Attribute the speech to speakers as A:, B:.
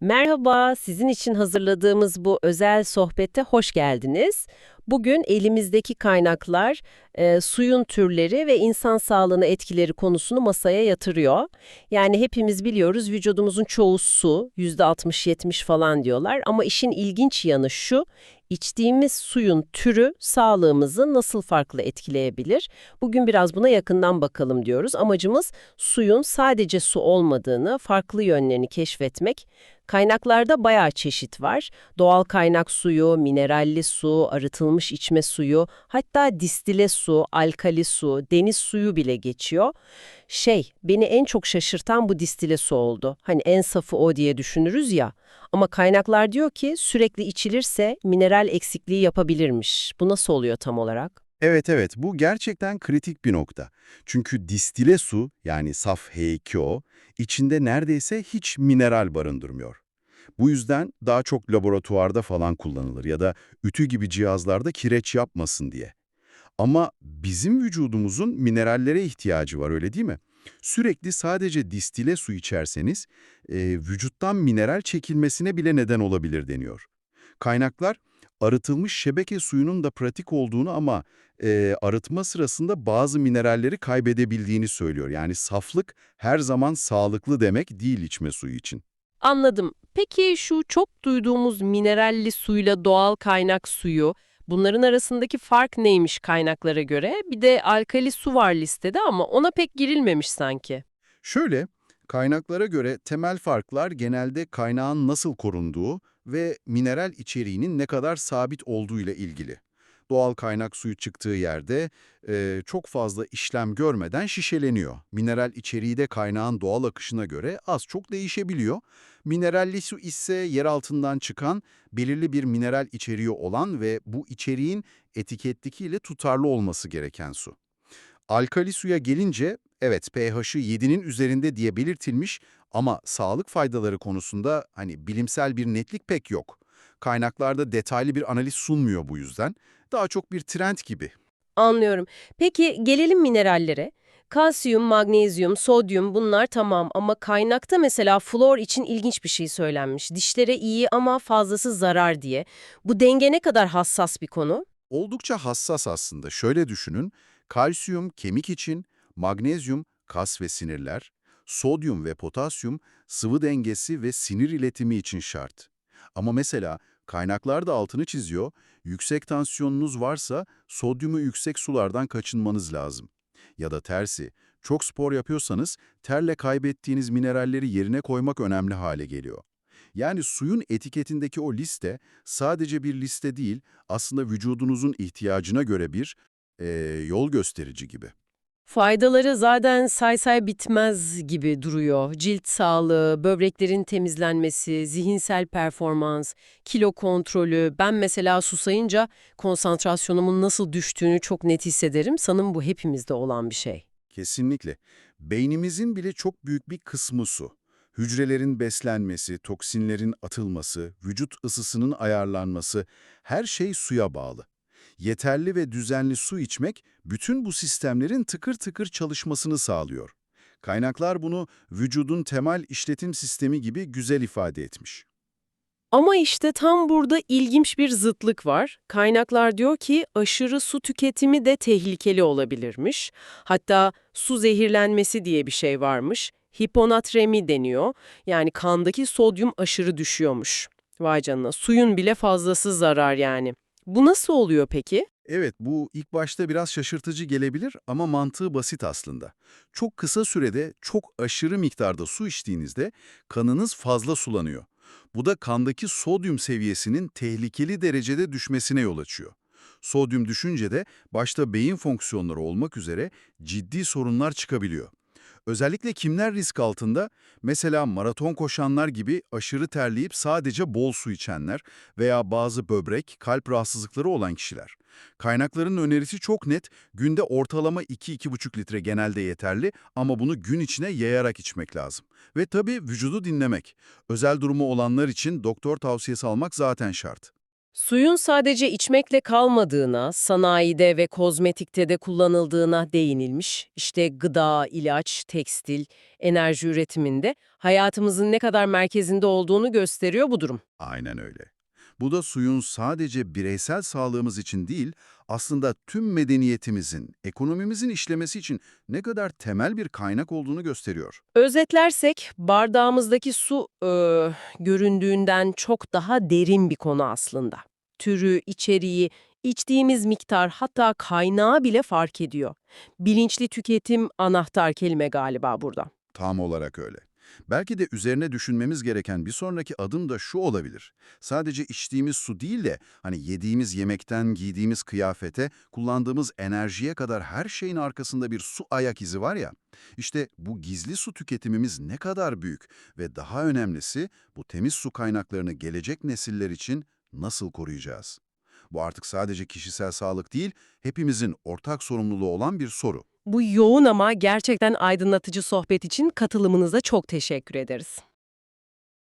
A: Merhaba, sizin için hazırladığımız bu özel sohbete hoş geldiniz. Bugün elimizdeki kaynaklar, e, suyun türleri ve insan sağlığına etkileri konusunu masaya yatırıyor. Yani hepimiz biliyoruz vücudumuzun çoğu su, %60-70 falan diyorlar ama işin ilginç yanı şu, içtiğimiz suyun türü sağlığımızı nasıl farklı etkileyebilir? Bugün biraz buna yakından bakalım diyoruz. Amacımız suyun sadece su olmadığını, farklı yönlerini keşfetmek. Kaynaklarda bayağı çeşit var. Doğal kaynak suyu, mineralli su, arıtılmış içme suyu, hatta distile su, alkali su, deniz suyu bile geçiyor. Şey, beni en çok şaşırtan bu distile su oldu. Hani en safı o diye düşünürüz ya. Ama kaynaklar diyor ki sürekli içilirse mineral eksikliği yapabilirmiş. Bu nasıl oluyor tam olarak?
B: Evet evet bu gerçekten kritik bir nokta. Çünkü distile su yani saf H2O içinde neredeyse hiç mineral barındırmıyor. Bu yüzden daha çok laboratuvarda falan kullanılır ya da ütü gibi cihazlarda kireç yapmasın diye. Ama bizim vücudumuzun minerallere ihtiyacı var öyle değil mi? Sürekli sadece distile su içerseniz e, vücuttan mineral çekilmesine bile neden olabilir deniyor. Kaynaklar arıtılmış şebeke suyunun da pratik olduğunu ama e, arıtma sırasında bazı mineralleri kaybedebildiğini söylüyor. Yani saflık her zaman sağlıklı demek değil içme suyu için.
A: Anladım. Peki şu çok duyduğumuz mineralli suyla doğal kaynak suyu, bunların arasındaki fark neymiş kaynaklara göre? Bir de alkali su var listede ama ona pek girilmemiş sanki.
B: Şöyle, kaynaklara göre temel farklar genelde kaynağın nasıl korunduğu ve mineral içeriğinin ne kadar sabit olduğu ile ilgili. Doğal kaynak suyu çıktığı yerde e, çok fazla işlem görmeden şişeleniyor. Mineral içeriği de kaynağın doğal akışına göre az çok değişebiliyor. Mineralli su ise yer altından çıkan, belirli bir mineral içeriği olan ve bu içeriğin etikettekiyle tutarlı olması gereken su. Alkali suya gelince evet pH'ı 7'nin üzerinde diye belirtilmiş ama sağlık faydaları konusunda hani bilimsel bir netlik pek yok. Kaynaklarda detaylı bir analiz sunmuyor bu yüzden. Daha çok bir trend gibi.
A: Anlıyorum. Peki gelelim minerallere. Kalsiyum, magnezyum, sodyum bunlar tamam ama kaynakta mesela flor için ilginç bir şey söylenmiş. Dişlere iyi ama fazlası zarar diye. Bu denge ne kadar hassas bir konu?
B: Oldukça hassas aslında. Şöyle düşünün, kalsiyum kemik için, magnezyum kas ve sinirler, sodyum ve potasyum sıvı dengesi ve sinir iletimi için şart. Ama mesela kaynaklar da altını çiziyor, yüksek tansiyonunuz varsa sodyumu yüksek sulardan kaçınmanız lazım. Ya da tersi, çok spor yapıyorsanız terle kaybettiğiniz mineralleri yerine koymak önemli hale geliyor. Yani suyun etiketindeki o liste sadece bir liste değil, aslında vücudunuzun ihtiyacına göre bir eee, yol gösterici gibi.
A: Faydaları zaten say say bitmez gibi duruyor. Cilt sağlığı, böbreklerin temizlenmesi, zihinsel performans, kilo kontrolü. Ben mesela susayınca konsantrasyonumun nasıl düştüğünü çok net hissederim. Sanırım bu hepimizde olan bir şey.
B: Kesinlikle. Beynimizin bile çok büyük bir kısmı su. Hücrelerin beslenmesi, toksinlerin atılması, vücut ısısının ayarlanması, her şey suya bağlı. Yeterli ve düzenli su içmek, bütün bu sistemlerin tıkır tıkır çalışmasını sağlıyor. Kaynaklar bunu vücudun temel işletim sistemi gibi güzel ifade etmiş.
A: Ama işte tam burada ilginç bir zıtlık var. Kaynaklar diyor ki aşırı su tüketimi de tehlikeli olabilirmiş. Hatta su zehirlenmesi diye bir şey varmış. Hiponatremi deniyor. Yani kandaki sodyum aşırı düşüyormuş. Vay canına suyun bile fazlası zarar yani. Bu nasıl oluyor peki?
B: Evet, bu ilk başta biraz şaşırtıcı gelebilir ama mantığı basit aslında. Çok kısa sürede çok aşırı miktarda su içtiğinizde kanınız fazla sulanıyor. Bu da kandaki sodyum seviyesinin tehlikeli derecede düşmesine yol açıyor. Sodyum düşünce de başta beyin fonksiyonları olmak üzere ciddi sorunlar çıkabiliyor. Özellikle kimler risk altında? Mesela maraton koşanlar gibi aşırı terleyip sadece bol su içenler veya bazı böbrek, kalp rahatsızlıkları olan kişiler. Kaynakların önerisi çok net, günde ortalama 2-2,5 litre genelde yeterli ama bunu gün içine yayarak içmek lazım. Ve tabii vücudu dinlemek. Özel durumu olanlar için doktor tavsiyesi almak zaten şart.
A: Suyun sadece içmekle kalmadığına, sanayide ve kozmetikte de kullanıldığına değinilmiş. İşte gıda, ilaç, tekstil, enerji üretiminde hayatımızın ne kadar merkezinde olduğunu gösteriyor bu durum.
B: Aynen öyle. Bu da suyun sadece bireysel sağlığımız için değil, aslında tüm medeniyetimizin, ekonomimizin işlemesi için ne kadar temel bir kaynak olduğunu gösteriyor.
A: Özetlersek bardağımızdaki su e, göründüğünden çok daha derin bir konu aslında. Türü, içeriği, içtiğimiz miktar hatta kaynağı bile fark ediyor. Bilinçli tüketim anahtar kelime galiba burada.
B: Tam olarak öyle. Belki de üzerine düşünmemiz gereken bir sonraki adım da şu olabilir. Sadece içtiğimiz su değil de hani yediğimiz yemekten giydiğimiz kıyafete, kullandığımız enerjiye kadar her şeyin arkasında bir su ayak izi var ya. İşte bu gizli su tüketimimiz ne kadar büyük ve daha önemlisi bu temiz su kaynaklarını gelecek nesiller için nasıl koruyacağız? Bu artık sadece kişisel sağlık değil, hepimizin ortak sorumluluğu olan bir soru.
A: Bu yoğun ama gerçekten aydınlatıcı sohbet için katılımınıza çok teşekkür ederiz.